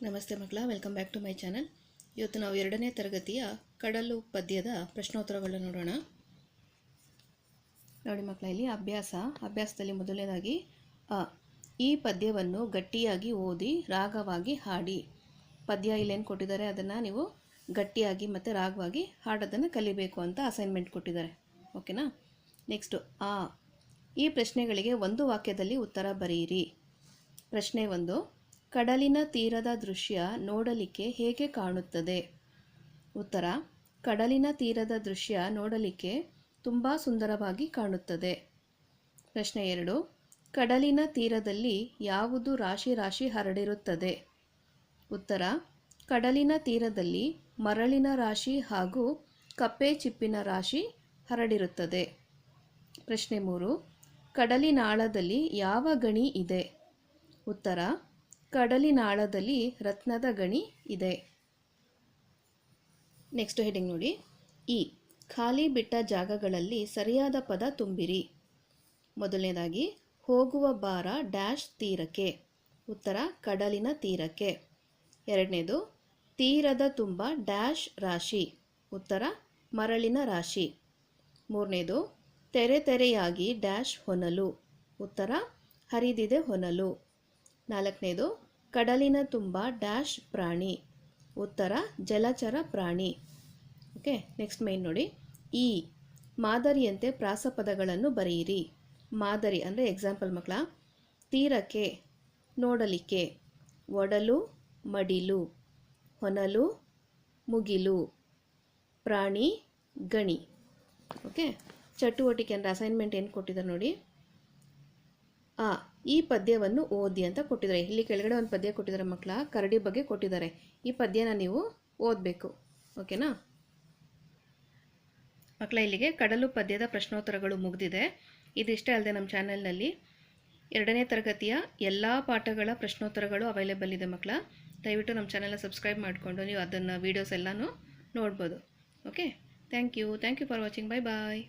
ನಮಸ್ತೆ ಮಕ್ಕಳ welcome back to my channel ಇವತ್ತು ನಾವು ಎರಡನೇ ತರಗತಿಯ ಕಡಲು ಪದ್ಯದ ಪ್ರಶ್ನೋತ್ತರಗಳನ್ನು ನೋಡೋಣ. ನೋಡಿ ಮಕ್ಕಳ, ಇಲ್ಲಿ ಅಭ್ಯಾಸ, ಅಭ್ಯಾಸದಲ್ಲಿ ಮೊದಲನೇದಾಗಿ, ಅ, ಈ ಪದ್ಯವನ್ನು ಗಟ್ಟಿಯಾಗಿ ಓದಿ, ರಾಗವಾಗಿ ಹಾಡಿ. ಪದ್ಯ ಇಲ್ಲೇನು ಕೊಟ್ಟಿದ್ದಾರೆ? ಅದನ್ನು ನೀವು ಗಟ್ಟಿಯಾಗಿ ಮತ್ತು ರಾಗವಾಗಿ ಹಾಡೋದನ್ನು ಕಲಿಬೇಕು ಅಂತ ಅಸೈನ್ಮೆಂಟ್ ಕೊಟ್ಟಿದ್ದಾರೆ. ಓಕೆನಾ ನೆಕ್ಸ್ಟು ಆ, ಈ ಪ್ರಶ್ನೆಗಳಿಗೆ ಒಂದು ವಾಕ್ಯದಲ್ಲಿ ಉತ್ತರ ಬರೆಯಿರಿ ಪ್ರಶ್ನೆ ಒಂದು ಕಡಲಿನ ತೀರದ ದೃಶ್ಯ ನೋಡಲಿಕ್ಕೆ ಹೇಗೆ ಕಾಣುತ್ತದೆ? ಉತ್ತರ, ಕಡಲಿನ ತೀರದ ದೃಶ್ಯ ನೋಡಲಿಕ್ಕೆ ತುಂಬ ಸುಂದರವಾಗಿ ಕಾಣುತ್ತದೆ. ಪ್ರಶ್ನೆ ಎರಡು, ಕಡಲಿನ ತೀರದಲ್ಲಿ ಯಾವುದು ರಾಶಿ ರಾಶಿ ಹರಡಿರುತ್ತದೆ? ಉತ್ತರ, ಕಡಲಿನ ತೀರದಲ್ಲಿ ಮರಳಿನ ರಾಶಿ ಹಾಗೂ ಕಪ್ಪೆ ಚಿಪ್ಪಿನ ರಾಶಿ ಹರಡಿರುತ್ತದೆ. ಪ್ರಶ್ನೆ ಮೂರು, ಕಡಲಿನಾಳದಲ್ಲಿ ಯಾವ ಗಣಿ ಇದೆ? ಉತ್ತರ ಕಡಲಿನಾಳದಲ್ಲಿ ರತ್ನದ ಗಣಿ ಇದೆ. ನೆಕ್ಸ್ಟ್ ಹೆಡಿಂಗ್ ನೋಡಿ. ಇ. ಖಾಲಿ ಬಿಟ್ಟ ಜಾಗಗಳಲ್ಲಿ ಸರಿಯಾದ ಪದ ತುಂಬಿರಿ. ಮೊದಲನೇದಾಗಿ, ಹೋಗುವ ಬಾರ ಡ್ಯಾಶ್ ತೀರಕ್ಕೆ. ಉತ್ತರ, ಕಡಲಿನ ತೀರಕ್ಕೆ. ಎರಡನೇದು, ತೀರದ ತುಂಬ ಡ್ಯಾಶ್ ರಾಶಿ. ಉತ್ತರ, ಮರಳಿನ ರಾಶಿ. ಮೂರನೇದು, ತೆರೆ ತೆರೆಯಾಗಿ ಡ್ಯಾಶ್ ಹೊನಲು. ಉತ್ತರ, ಹರಿದಿದೆ ಹೊನಲು. ನಾಲ್ಕನೇದು ಕಡಲಿನ ತುಂಬ ಡ್ಯಾಶ್ ಪ್ರಾಣಿ. ಉತ್ತರ, ಜಲಚರ ಪ್ರಾಣಿ. ಓಕೆ, ನೆಕ್ಸ್ಟ್ ಮೈನ್ ನೋಡಿ. ಈ, ಮಾದರಿಯಂತೆ ಪ್ರಾಸಪದಗಳನ್ನು ಬರೆಯಿರಿ. ಮಾದರಿ ಅಂದರೆ ಎಕ್ಸಾಂಪಲ್ ಮಕ್ಕಳ. ತೀರಕ್ಕೆ, ನೋಡಲಿಕ್ಕೆ. ಒಡಲು, ಮಡಿಲು. ಹೊನಲು, ಮುಗಿಲು. ಪ್ರಾಣಿ, ಗಣಿ. ಓಕೆ, ಚಟುವಟಿಕೆ ಅಂದರೆ ಅಸೈನ್ಮೆಂಟ್ ಏನು ಕೊಟ್ಟಿದ್ದಾರೆ ನೋಡಿ. ಆ, ಈ ಪದ್ಯವನ್ನು ಓದಿ ಅಂತ ಕೊಟ್ಟಿದ್ದಾರೆ. ಇಲ್ಲಿ ಕೆಳಗಡೆ ಒಂದು ಪದ್ಯ ಕೊಟ್ಟಿದ್ದಾರೆ ಮಕ್ಕಳ. ಕರಡಿ ಬಗ್ಗೆ ಕೊಟ್ಟಿದ್ದಾರೆ. ಈ ಪದ್ಯನ ನೀವು ಓದಬೇಕು. ಓಕೆನಾ? ಮಕ್ಕಳ, ಇಲ್ಲಿಗೆ ಕಡಲು ಪದ್ಯದ ಪ್ರಶ್ನೋತ್ತರಗಳು ಮುಗಿದಿದೆ. ಇದಿಷ್ಟೇ ಅಲ್ಲದೆ ನಮ್ಮ ಚಾನೆಲ್ನಲ್ಲಿ ಎರಡನೇ ತರಗತಿಯ ಎಲ್ಲ ಪಾಠಗಳ ಪ್ರಶ್ನೋತ್ತರಗಳು ಅವೈಲೇಬಲ್ ಇದೆ ಮಕ್ಕಳ. ದಯವಿಟ್ಟು ನಮ್ಮ ಚಾನಲ್ನ ಸಬ್ಸ್ಕ್ರೈಬ್ ಮಾಡಿಕೊಂಡು ನೀವು ಅದನ್ನು ವೀಡಿಯೋಸ್ ಎಲ್ಲನೂ ನೋಡ್ಬೋದು. Okay? Thank you thank you for watching bye bye